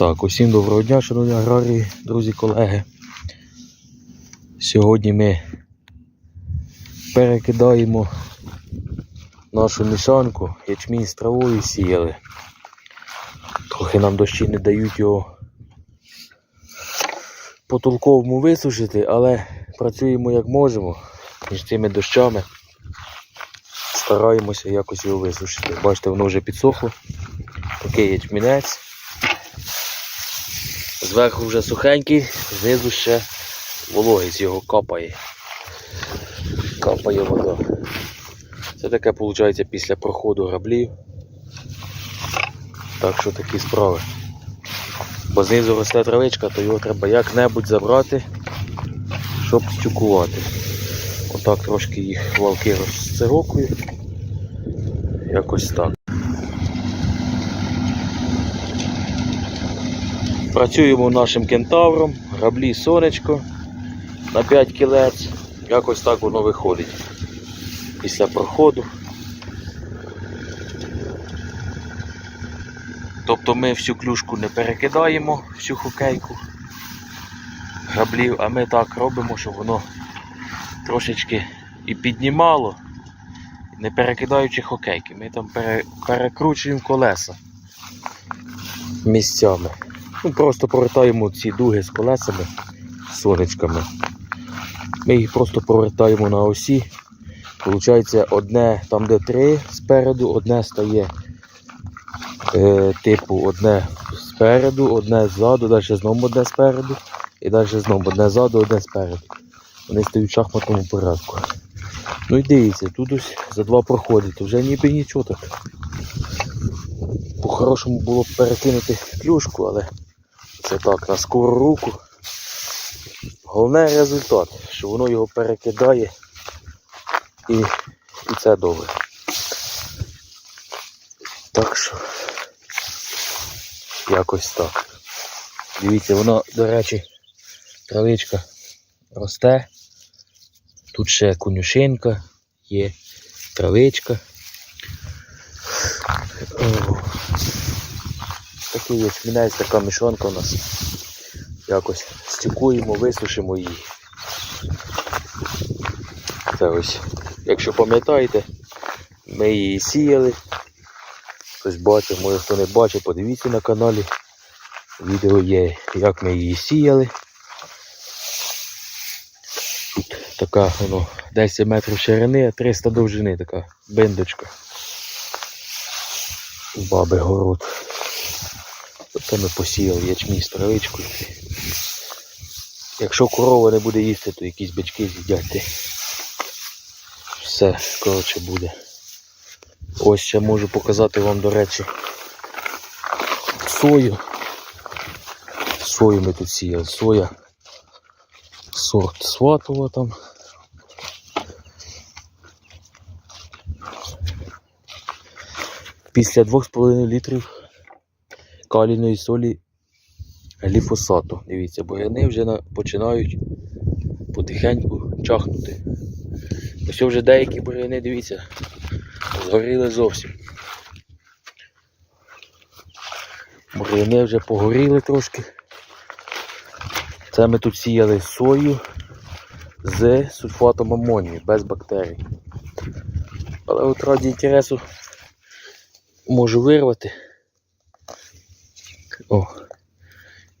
Так, усім доброго дня, шановні аграрії, друзі, колеги. Сьогодні ми перекидаємо нашу мішанку, ячмінь з травою сіяли. Трохи нам дощі не дають його по толковому висушити, але працюємо як можемо між цими дощами. Стараємося якось його висушити. Бачите, воно вже підсохло. Такий ячмінець. Зверху вже сухенький, знизу ще вологий його капає. Капає вода. Це таке виходить після проходу граблів. Так що такі справи. Бо знизу росте травичка, то його треба як-небудь забрати, щоб стюкувати. Отак трошки їх валки розцирокую. Якось так. Працюємо нашим кентавром, граблі сонечко на 5 кілець. Якось так воно виходить після проходу. Тобто ми всю клюшку не перекидаємо, всю хокейку граблів, а ми так робимо, щоб воно трошечки і піднімало, не перекидаючи хокейки. Ми там перекручуємо колеса місцями. Ну, просто повертаємо ці дуги з колесами, сонечками. Ми їх просто повертаємо на осі. Получається, одне там, де три спереду, одне стає е, типу одне спереду, одне ззаду, далі знову одне спереду, і далі знову одне ззаду, одне спереду. Вони стають в шахматному порядку. Ну і дивіться, тут ось за два проходить, вже ніби нічого так. По-хорошому було б перекинути клюшку, але це так, на скору руку. Головне результат, що воно його перекидає і, і це добре. Так що якось так. Дивіться, воно, до речі, травичка росте. Тут ще конюшинка, є травичка. Такий є смінець, така мішанка у нас. Якось стюкуємо, висушимо її. Це ось, якщо пам'ятаєте, ми її сіяли. Хтось бачив, може хто не бачив, подивіться на каналі. Відео є, як ми її сіяли. Тут така воно 10 метрів ширини, а 300 довжини така биндочка. Баби город. Тобто ми посіяли ячмінь з травичкою. Якщо корова не буде їсти, то якісь бички з'їдять. Все, коротше, буде. Ось ще можу показати вам, до речі, сою. Сою ми тут сіяли. Соя. Сорт сватова там. Після 2,5 літрів калійної солі гліфосату. Дивіться, буряни вже на- починають потихеньку чахнути. Ось вже деякі буряни, дивіться, згоріли зовсім. Буряни вже погоріли трошки. Це ми тут сіяли сою з сульфатом амонію, без бактерій. Але от раді інтересу можу вирвати. О.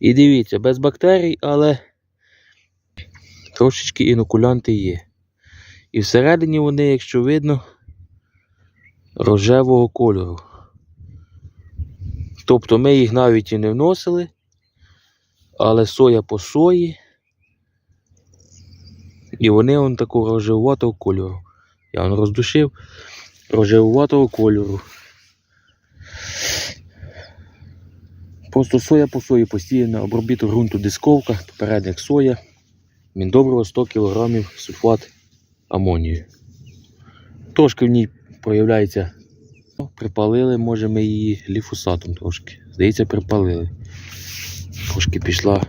І дивіться, без бактерій, але трошечки інокулянти є. І всередині вони, якщо видно, рожевого кольору. Тобто ми їх навіть і не вносили, але соя по сої. І вони вон такого рожевуватого кольору. Я вон роздушив рожевуватого кольору. Просто соя по сої постійно обробіток ґрунту дисковка, попередник соя, міндобриво 100 кг сульфат амонію. Трошки в ній проявляється. Ну, Припалили, може ми її ліфосатом трошки. Здається, припалили. Трошки пішла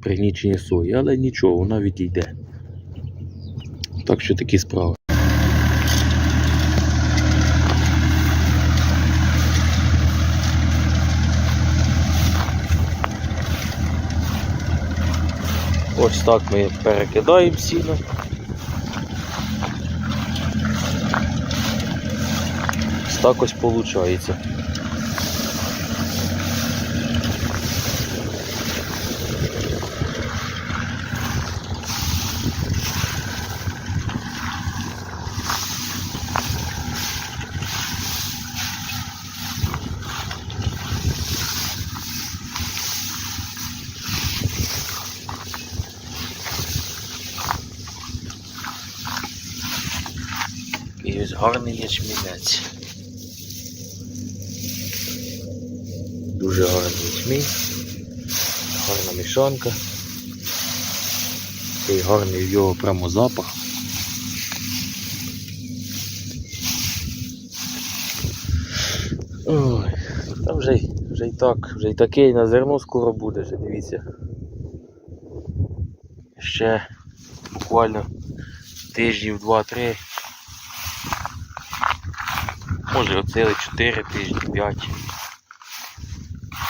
пригнічення сої, але нічого, вона відійде. Так що такі справи. Ось так ми перекидаємо сіно. Ось так ось виходить. Гарний ячмінець. Дуже гарний ячмінь. Гарна мішанка. Такий гарний в його прямо запах. Ой, та вже, й- вже й так, вже й такий на зерно скоро буде, вже дивіться. Ще буквально тижнів 2-3 Може оцели 4 тижні, 5.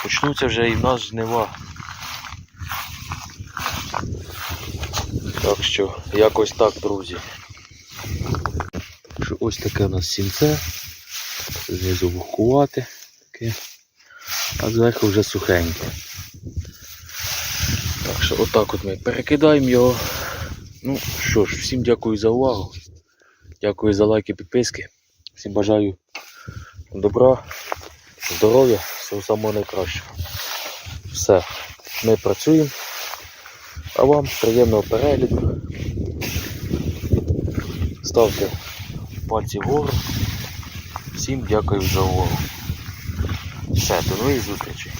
Почнуться вже і в нас жнива. Так що якось так, друзі. Так що ось таке у нас сінце. Знизу вухувати таке. А зверху вже сухеньке. Так що отак от ми перекидаємо його. Ну що ж, всім дякую за увагу. Дякую за лайки, підписки. Всім бажаю добра, здоров'я, всього самого найкращого. Все, ми працюємо. А вам приємного перегляду. Ставте пальці вгору. Всім дякую за увагу. Все, до нових зустрічей.